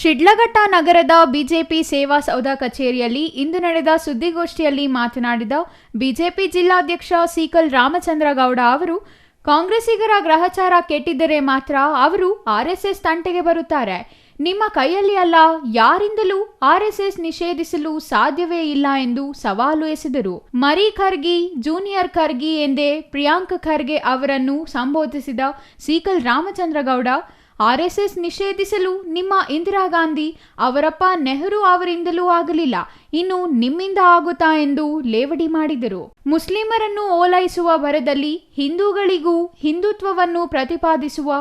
ಶಿಡ್ಲಘಟ್ಟ ನಗರದ ಬಿಜೆಪಿ ಸೇವಾ ಸೌಧ ಕಚೇರಿಯಲ್ಲಿ ಇಂದು ನಡೆದ ಸುದ್ದಿಗೋಷ್ಠಿಯಲ್ಲಿ ಮಾತನಾಡಿದ ಬಿಜೆಪಿ ಜಿಲ್ಲಾಧ್ಯಕ್ಷ ಸೀಕಲ್ ರಾಮಚಂದ್ರಗೌಡ ಅವರು, ಕಾಂಗ್ರೆಸ್ಸಿಗರ ಗ್ರಹಚಾರ ಕೆಟ್ಟಿದ್ದರೆ ಮಾತ್ರ ಅವರು ಆರ್ಎಸ್ಎಸ್ ತಂಟೆಗೆ ಬರುತ್ತಾರೆ. ನಿಮ್ಮ ಕೈಯಲ್ಲಿ ಅಲ್ಲ, ಯಾರಿಂದಲೂ ಆರ್ಎಸ್ಎಸ್ ನಿಷೇಧಿಸಲು ಸಾಧ್ಯವೇ ಇಲ್ಲ ಎಂದು ಸವಾಲು ಎಸೆದರು. ಮರಿ ಖರ್ಗಿ, ಜೂನಿಯರ್ ಖರ್ಗಿ ಎಂದೇ ಪ್ರಿಯಾಂಕ್ ಖರ್ಗೆ ಅವರನ್ನು ಸಂಬೋಧಿಸಿದ ಸೀಕಲ್ ರಾಮಚಂದ್ರ ಗೌಡ ಆರ್ಎಸ್ಎಸ್ ನಿಷೇಧಿಸಲು ನಿಮ್ಮ ಇಂದಿರಾ ಗಾಂಧಿ, ಅವರಪ್ಪ ನೆಹರು ಅವರಿಂದಲೂ ಆಗಲಿಲ್ಲ, ಇನ್ನು ನಿಮ್ಮಿಂದ ಆಗುತ್ತಾ ಎಂದು ಲೇವಡಿ ಮಾಡಿದರು. ಮುಸ್ಲಿಮರನ್ನು ಓಲೈಸುವ ಬರದಲ್ಲಿ ಹಿಂದೂಗಳಿಗೂ ಹಿಂದುತ್ವವನ್ನು ಪ್ರತಿಪಾದಿಸುವ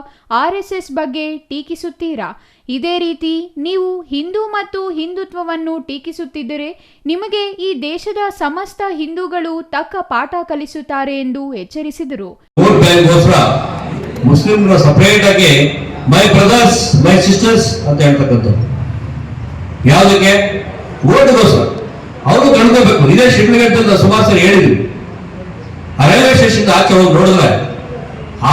ಆರ್ಎಸ್ಎಸ್ ಬಗ್ಗೆ ಟೀಕಿಸುತ್ತೀರಾ? ಇದೇ ರೀತಿ ನೀವು ಹಿಂದೂ ಮತ್ತು ಹಿಂದುತ್ವವನ್ನು ಟೀಕಿಸುತ್ತಿದ್ದರೆ ನಿಮಗೆ ಈ ದೇಶದ ಸಮಸ್ತ ಹಿಂದೂಗಳು ತಕ್ಕ ಪಾಠ ಕಲಿಸುತ್ತಾರೆ ಎಂದು ಎಚ್ಚರಿಸಿದರು. ಮುಸ್ಲಿಮ್ರ ಸಪರೇಟ್ ಆಗಿ ಮೈ ಬ್ರದರ್ಸ್ ಮೈ ಸಿಸ್ಟರ್ಸ್ ಅಂತ ಹೇಳ್ತಕ್ಕಂಥದ್ದು ಯಾವುದಕ್ಕೆ? ಓಟ್ಗೋಸ್ಕರ. ಅವರು ಕಂಡ್ಕೋಬೇಕು ಇದೇ ಶಿಡ್ಲಘಟ್ಟದ ಸುಮಾರು ಹೇಳಿದ್ವಿ ಆ ರೈಲ್ವೆ ಸ್ಟೇಷನ್ ಆಚೆ ಹೋಗಿ ನೋಡಿದ್ರೆ,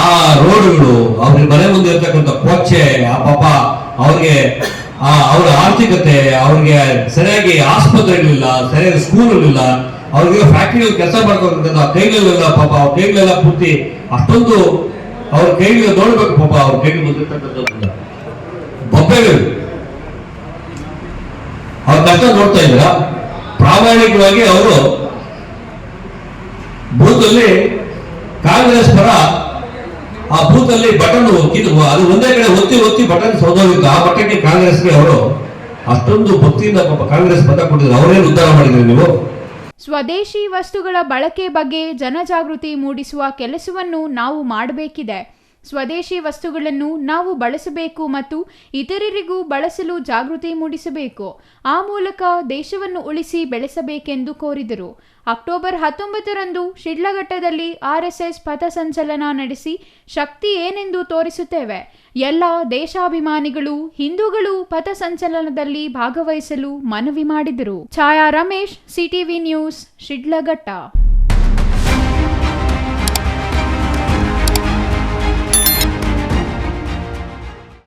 ಆ ರೋಡ್ಗಳು ಅವ್ರಿಗೆ ಮನೆ ಮುಂದೆ ಇರ್ತಕ್ಕಂಥ ಕೊಚ್ಚೆ, ಆ ಪಾಪ ಅವ್ರಿಗೆ, ಆ ಅವರ ಆರ್ಥಿಕತೆ, ಅವ್ರಿಗೆ ಸರಿಯಾಗಿ ಆಸ್ಪತ್ರೆಗಳಿಲ್ಲ, ಸರಿಯಾಗಿ ಸ್ಕೂಲ್ಗಳಿಲ್ಲ, ಅವ್ರಿಗೆ ಫ್ಯಾಕ್ಟ್ರಿಗಳು ಕೆಲಸ ಮಾಡ್ಕೊಂಡ್ರೆ ಕೈಗಳೆಲ್ಲ ಪಾಪ, ಅವ್ರ ಕೈಗಳೆಲ್ಲ ಪೂರ್ತಿ ಅಷ್ಟೊಂದು ಅವ್ರ ಕೈಗೆ ನೋಡ್ಬೇಕು ಪಾಪ, ಅವ್ರ ಕೈಗೆ ಬಂದಿರ್ತಕ್ಕಂಥದ್ದು ಬೊಬ್ಬೆಗಳು. ಅವ್ರ ನೋಡ್ತಾ ಇದ್ರ ಪ್ರಾಮಾಣಿಕವಾಗಿ ಅವರು ಬೂತಲ್ಲಿ ಕಾಂಗ್ರೆಸ್ ಪರ ಆ ಬೂತಲ್ಲಿ ಬಟನ್ ಒತ್ತಿದ್ದು ಅದು ಒಂದೇ ಕಡೆ ಒತ್ತಿ ಒತ್ತಿ ಬಟನ್ ಸೋದೋಗಿತ್ತು. ಆ ಬಟನ್ಗೆ ಕಾಂಗ್ರೆಸ್ಗೆ ಅವರು ಅಷ್ಟೊಂದು ಭಕ್ತಿಯಿಂದ ಪಾಪ ಕಾಂಗ್ರೆಸ್ ಪದ ಕೊಟ್ಟಿದ್ರು. ಅವರೇನು ಉದ್ಧಾರ ಮಾಡಿದ್ರಿ ನೀವು? ಸ್ವದೇಶಿ ವಸ್ತುಗಳ ಬಳಕೆ ಬಗ್ಗೆ ಜನಜಾಗೃತಿ ಮೂಡಿಸುವ ಕೆಲಸವನ್ನು ನಾವು ಮಾಡಬೇಕಿದೆ. ಸ್ವದೇಶಿ ವಸ್ತುಗಳನ್ನು ನಾವು ಬಳಸಬೇಕು ಮತ್ತು ಇತರರಿಗೂ ಬಳಸಲು ಜಾಗೃತಿ ಮೂಡಿಸಬೇಕು. ಆ ಮೂಲಕ ದೇಶವನ್ನು ಉಳಿಸಿ ಬೆಳೆಸಬೇಕೆಂದು ಕೋರಿದರು. ಅಕ್ಟೋಬರ್ ಹತ್ತೊಂಬತ್ತರಂದು ಶಿಡ್ಲಘಟ್ಟದಲ್ಲಿ ಆರ್ಎಸ್ಎಸ್ ಪಥಸಂಚಲನ ನಡೆಸಿ ಶಕ್ತಿ ಏನೆಂದು ತೋರಿಸುತ್ತೇವೆ. ಎಲ್ಲ ದೇಶಾಭಿಮಾನಿಗಳು, ಹಿಂದೂಗಳು ಪಥಸಂಚಲನದಲ್ಲಿ ಭಾಗವಹಿಸಲು ಮನವಿ ಮಾಡಿದರು. Chaya Ramesh, CTV news, Shidlaghatta.